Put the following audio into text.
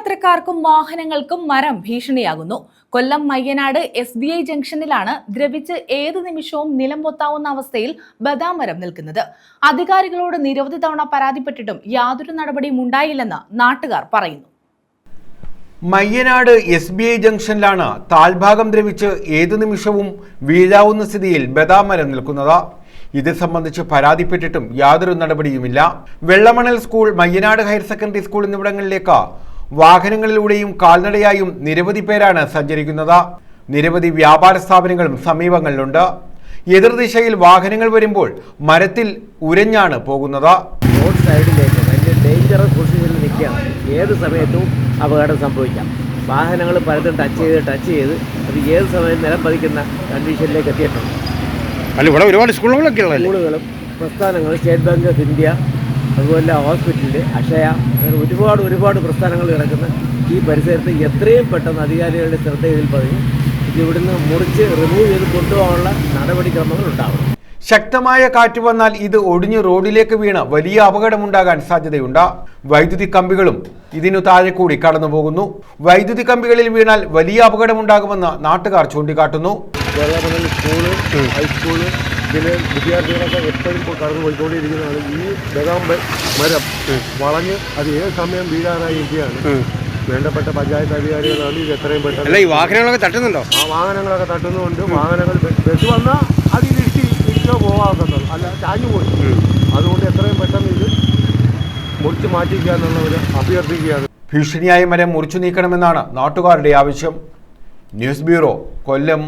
യാത്രക്കാർക്കും വാഹനങ്ങൾക്കും മരം ഭീഷണിയാകുന്നു. Kollam Mayyanad S B I ജംഗ്ഷനിലാണ് ദ്രവിച്ച് ഏത് നിമിഷവും നിലം പൊത്താവുന്ന അവസ്ഥയിൽ ബദാം മരം നിൽക്കുന്നത്. അധികാരികളോട് നിരവധി തവണ പരാതിപ്പെട്ടിട്ടും യാതൊരു നടപടിയും ഉണ്ടായില്ലെന്ന് നാട്ടുകാർ പറയുന്നു. മയ്യനാട് എസ് ബി ഐ ജംഗ്ഷനിലാണ് താൽഭാഗം ദ്രവിച്ച് ഏത് നിമിഷവും വീഴാവുന്ന സ്ഥിതിയിൽ ബദാം മരം നിൽക്കുന്നത്. ഇത് സംബന്ധിച്ച് പരാതിപ്പെട്ടിട്ടും യാതൊരു നടപടിയുമില്ല. Vellamanal school Mayyanad higher secondary school എന്നിവിടങ്ങളിലേക്ക് വാഹനങ്ങളിലൂടെയും കാൽനടയായും നിരവധി പേരാണ് സഞ്ചരിക്കുന്നത്. നിരവധി വ്യാപാര സ്ഥാപനങ്ങളും സമീപങ്ങളിലുണ്ട്. എതിർദിശയിൽ വാഹനങ്ങൾ വരുമ്പോൾ മരത്തിൽ ഉരഞ്ഞാണ് പോകുന്നത്. റോഡ് സൈഡിലേക്ക് വലിയ ഡേഞ്ചറസ് പൊസിഷനിൽ നിൽക്കുകയാണ്. ഏത് സമയത്തും അപകടം സംഭവിക്കാം. വാഹനങ്ങൾ പലതും ടച്ച് ചെയ്ത് ടച്ച് ചെയ്ത് അത് ഏത് സമയം നിലം പതിക്കുന്ന കണ്ടീഷനിലേക്ക് എത്തിയിട്ടുണ്ട്. അല്ല ഇവിടെ ഒരുപാട് സ്കൂളുകളൊക്കെ ഉള്ളതല്ലേ സ്കൂളുകളും പ്രസ്ഥാനങ്ങൾ സ്റ്റേറ്റ് ബാങ്ക് ഓഫ് ഇന്ത്യ അതുപോലെ ഹോസ്പിറ്റലിൽ അക്ഷയ അങ്ങനെ ഒരുപാട് ഒരുപാട് പ്രസ്ഥാനങ്ങൾ കിടക്കുന്ന. ഈ പരിസരത്ത് എത്രയും പെട്ടെന്ന് അധികാരികളുടെ ശ്രദ്ധയിൽ പതിഞ്ഞ്. ഇത് ഇവിടുന്ന് മുറിച്ച് റിമൂവ് ചെയ്ത് കൊണ്ടുപോകാനുള്ള നടപടിക്രമങ്ങൾ ഉണ്ടാവണം. ശക്തമായ കാറ്റ് വന്നാൽ ഇത് ഒടിഞ്ഞ് റോഡിലേക്ക് വീണ് വലിയ അപകടമുണ്ടാകാൻ സാധ്യതയുണ്ട്. വൈദ്യുതി കമ്പികളും ഇതിനു താഴെ കൂടി കടന്നുപോകുന്നു വൈദ്യുതി കമ്പികളിൽ വീണാൽ വലിയ അപകടമുണ്ടാകുമെന്ന് നാട്ടുകാർ ചൂണ്ടിക്കാട്ടുന്നു. വെള്ളമണൽ സ്കൂൾ ഹൈസ്കൂൾ ഇതിലെ വിദ്യാർത്ഥികളൊക്കെ എപ്പോഴും ഇപ്പോൾ കടന്നു പോയിക്കൊണ്ടിരിക്കുന്നതാണ്. ഈ ബദാം മരം വളഞ്ഞ് അത് ഏത് സമയം വീഴാനായിരിക്കുകയാണ് വേണ്ടപ്പെട്ട പഞ്ചായത്ത് അധികാരികളാണ് ഇത് എത്രയും അല്ല പെട്ടെന്ന് ഈ വാഹനങ്ങളൊക്കെ തട്ടുന്നുണ്ടോ? ആ വാഹനങ്ങളൊക്കെ തട്ടുന്നുണ്ട്. വാഹനങ്ങൾ ബസ് വന്നാൽ അത് ഇരുത്തി ഇരിക്കോ പോകാത്തത് അല്ല ചാഞ്ഞു പോയി. അതുകൊണ്ട് എത്രയും പെട്ടെന്ന് ഇത് മുറിച്ച് മാറ്റിക്കുക എന്നുള്ളവർ അഭ്യർത്ഥിക്കുകയാണ്. ഭീഷണിയായി മരം മുറിച്ചു നീക്കണമെന്നാണ് നാട്ടുകാരുടെ ആവശ്യം. News bureau Kollam.